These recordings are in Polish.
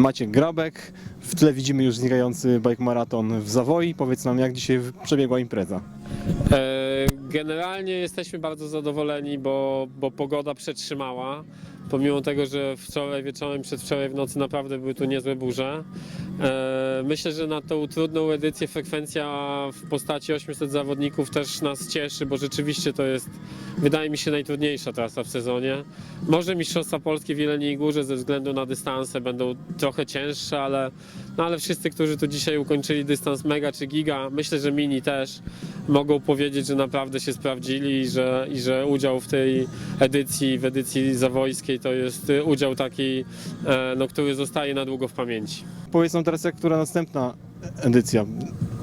Maciek Grabek. W tle widzimy już znikający bike maraton w Zawoi. Powiedz nam, jak dzisiaj przebiegła impreza. E, Generalnie jesteśmy bardzo zadowoleni, bo, bo pogoda przetrzymała. Pomimo tego, że wczoraj wieczorem, przedwczoraj w nocy naprawdę były tu niezłe burze. E, Myślę, że na tą trudną edycję frekwencja w postaci 800 zawodników też nas cieszy, bo rzeczywiście to jest, wydaje mi się, najtrudniejsza trasa w sezonie. Może Mistrzostwa Polskie w Jeleniej Górze ze względu na dystanse będą trochę cięższe, ale, no ale wszyscy, którzy tu dzisiaj ukończyli dystans mega czy giga, myślę, że mini też, mogą powiedzieć, że naprawdę się sprawdzili i że, i że udział w tej edycji, w edycji zawojskiej to jest y, udział taki, e, no, który zostaje na długo w pamięci. Powiedz nam teraz, jak która następna edycja.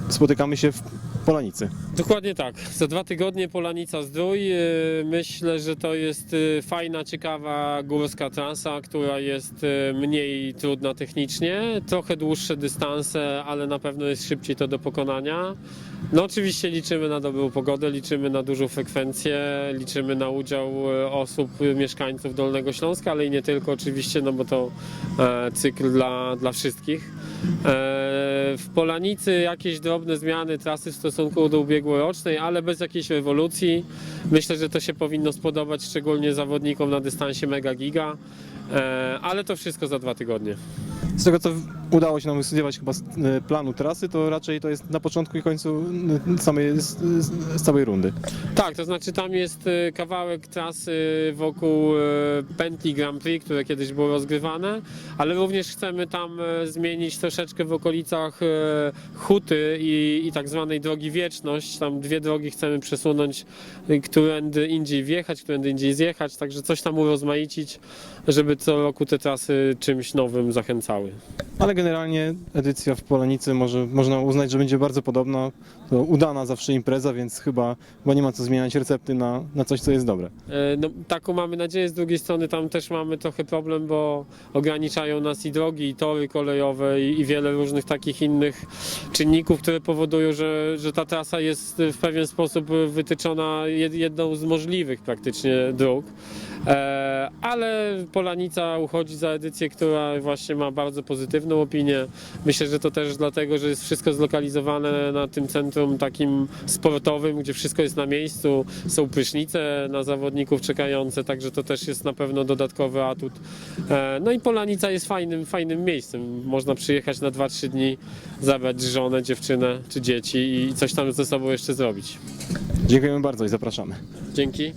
Spotykamy się w Polanicy. Dokładnie tak. Za dwa tygodnie Polanica Zdrój. Yy, Myślę, że to jest yy, fajna, ciekawa górska trasa, która jest yy, mniej trudna technicznie, trochę dłuższe dystanse, ale na pewno jest szybciej to do pokonania. No oczywiście liczymy na dobrą pogodę, liczymy na dużą frekwencję, liczymy na udział osób, mieszkańców Dolnego Śląska, ale i nie tylko oczywiście, no bo to e, cykl dla, dla wszystkich. E, W Polanicy jakieś drobne zmiany trasy w stosunku do ubiegłorocznej, ale bez jakiejś rewolucji. Myślę, że to się powinno spodobać szczególnie zawodnikom na dystansie Mega Giga, E, ale to wszystko za dwa tygodnie. Z tego, co udało się nam wystudiować chyba e, planu trasy, to raczej to jest na początku i końcu e, samej, całej rundy. Tak, to znaczy tam jest e, kawałek trasy wokół e, pętli Grand Prix, które kiedyś były rozgrywane, ale również chcemy tam e, zmienić troszeczkę w okolicach e, Huty i, i tak zwanej drogi Wieczność. Tam dwie drogi chcemy przesunąć, e, którędy indziej wjechać, którędy indziej zjechać, także coś tam urozmaicić, żeby co roku te trasy czymś nowym zachęcały. Ale generalnie edycja w Polanicy może, można uznać, że będzie bardzo podobna. To udana zawsze impreza, więc chyba, chyba nie ma co zmieniać recepty na, na coś, co jest dobre. E, No, taką mamy nadzieję. Z drugiej strony tam też mamy trochę problem, bo ograniczają nas i drogi, i tory kolejowe, i, i wiele różnych takich innych czynników, które powodują, że, że ta trasa jest w pewien sposób wytyczona jed- jedną z możliwych praktycznie dróg. E, Ale Polanica uchodzi za edycję, która właśnie ma bardzo pozytywną opinię. Myślę, że to też dlatego, że jest wszystko zlokalizowane na tym centrum takim sportowym, gdzie wszystko jest na miejscu. Są prysznice na zawodników czekające, także to też jest na pewno dodatkowy atut. E, No i Polanica jest fajnym, fajnym miejscem. Można przyjechać na 2-3 dni, zabrać żonę, dziewczynę czy dzieci i coś tam ze sobą jeszcze zrobić. Dziękujemy bardzo i zapraszamy. Dzięki.